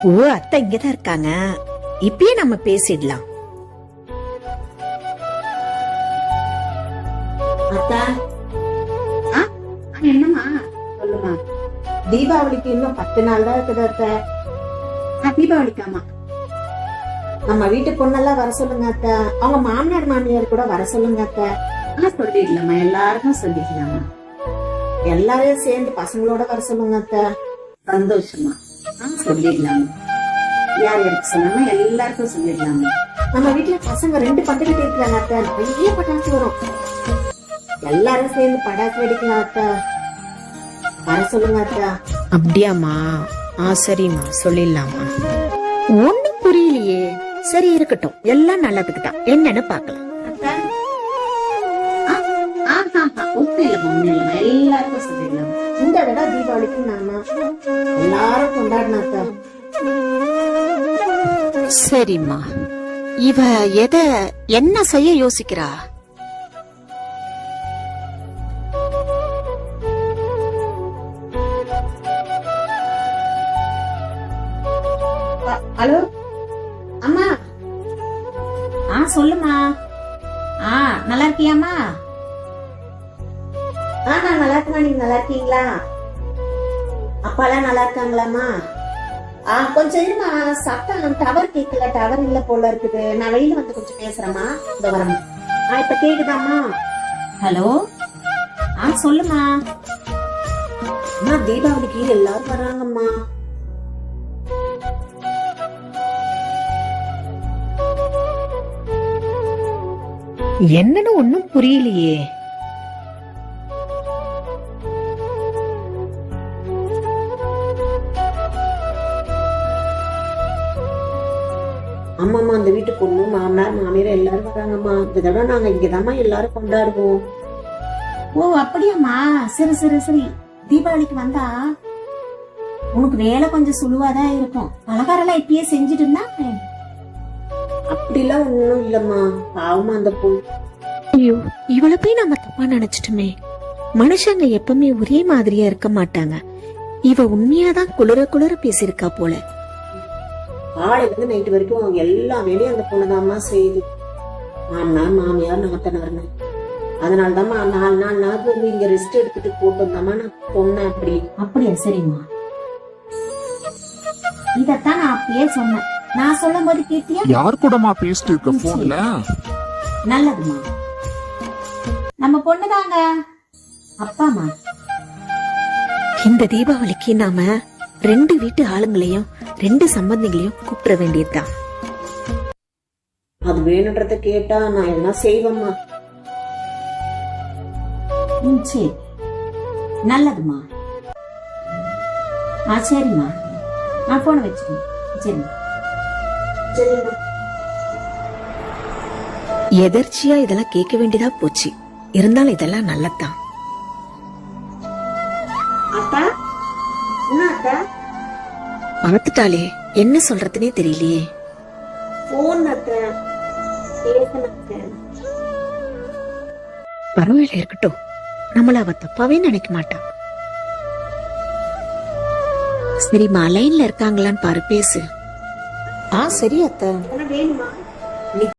ஓ அத்தை இங்கதான் இருக்காங்க. இப்பயே நம்ம பேசிடலாம். அத்தா. ஆ, என்னம்மா? சொல்லுமா. தீபாவளிக்கு இன்னும் பத்து நாள் தான் இருக்குது அத்தை. ஆ, தீபாவளிக்காமா நம்ம வீட்டு பொண்ணெல்லாம் வர சொல்லுங்க அத்தை. அவங்க மாமனார் மாமியார் கூட வர சொல்லுங்க அத்தை. ஆ சொல்லிடலாமா எல்லாருக்கும் சொல்லிக்கலாமா எல்லாரையும் சேர்ந்து பசங்களோட வர சொல்லுங்க அத்தை. சந்தோஷமா சொல்லிடலாமா. யார் யாருக்கு சொல்லாம எல்லாருக்கும் சொல்லிடலாமா. நம்ம வீட்டுல பசங்க ரெண்டு பண்டிகை இருக்கிறாங்க அத்தை. நிறைய பட்டாசு வரும். எல்லாரும் சேர்ந்து பட்டாசு வெடிக்கலாம் அத்தை. வர சொல்லுங்க அத்தை. அப்படியாம்மா. ஆ சரிம்மா. சொல்லிடலாமா ஒண்ணும் புரியலையே. சரி இருக்கட்டும். எல்லாம் நல்லதுக்கு தான் என்னன்னு பாக்கலாம் ஒண்ணும் இல்லம்மா எல்லாருக்கும் சொல்லிடலாமா இந்த தடவை தீபாவளிக்கு நாம எல்லாரும் கொண்டாடின அத்தை சரிம்மா. இவ எதை என்ன செய்ய யோசிக்கிறா? ஹலோ? அம்மா? ஆ சொல்லுமா ஆ நல்லா இருக்கியாமா ஆ நான் நல்லா இருக்கேன் நீங்க நல்லா இருக்கீங்களா அப்பாலாம் நல்லா இருக்காங்களாம்மா ஆ கொஞ்சம் இருமா சத்தம் டவர் கேட்கல டவர் இல்ல போல இருக்குது. நான் வெளியில வந்து கொஞ்சம் பேசுறேம்மா. இந்த வரேன் ஆ இப்ப கேக்குதாம்மா? ஹலோ? ஆ சொல்லுமா அம்மா தீபாவளிக்கு எல்லாரும் வராங்கம்மா என்னன்னு ஒண்ணும் புரியலையே. ஆமாம்மா அந்த வீட்டு பொண்ணு மாமனார் மாமியார் எல்லாரும் வராங்கம்மா. இந்த தடவை நாங்க இங்கதாம்மா எல்லாரும் கொண்டாடுவோம். ஓ அப்படியாம்மா? சரி சரி சரி. தீபாவளிக்கு வந்தா உனக்கு வேலை கொஞ்சம் சுழுவாதான் இருக்கும். பலகாரம்லாம் இப்பயே செஞ்சுட்டு இருந்தா அப்படிலாம் ஒண்ணும் இல்லம்மா. பாவமா அந்த பொண்ணு. ஐயோ இவள போய் நம்ம தப்பா நினைச்சிட்டுமே. மனுஷங்க எப்பவுமே ஒரே மாதிரியா இருக்க மாட்டாங்க. இவ உண்மையாதான் குளிர குளிர பேசியிருக்கா போல. காலையில இருந்து நைட்டு வரைக்கும் அவங்க எல்லா வேலையும் அந்த பொண்ணுதாம்மா செய்யுது. மாமனார் மாமியார் நாத்தனார்னு. அதனாலதாம்மா நாலு நாள் நாள் இங்க ரெஸ்ட் எடுத்துட்டு போட்டு வந்தாம்மா நான் பொண்ணேன் அப்படி. அப்படியா சரிம்மா. இதத்தான் நான் அப்பயே சொன்னேன். நான் சொல்லும் போது கேட்டியா? யார் கூடமா பேசிட்டு இருக்க போன்ல நல்லதுமா நம்ம பொண்ணுதாங்க. அப்பாமா இந்த தீபாவளிக்கு நாம ரெண்டு வீட்டு ஆளுங்களையும் ரெண்டு சம்பந்திகளையும் கூப்பிட வேண்டியதுதான். அது வேணுன்றத கேட்டா நான் எதனா செய்வேம்மா. ம் சரி. நல்லதுமா ஆ சரிம்மா. நான் போனை வச்சுக்கேன் சரிம்மா. சரிம்மா. எதர்ச்சியா இதெல்லாம் கேட்க வேண்டியதா போச்சு. இருந்தாலும் இதெல்லாம் நல்லதுதான். பார்த்துட்டாலே என்ன சொல்றதுனே தெரியலையே. போன் அத்தை. பரவாயில்ல இருக்கட்டும். நம்மள அவ தப்பாவே நினைக்க மாட்டா. சரிம்மா லைன்ல இருக்காங்களான்னு பாரு பேசு. ஆ சரி அத்தை. வேணுமா?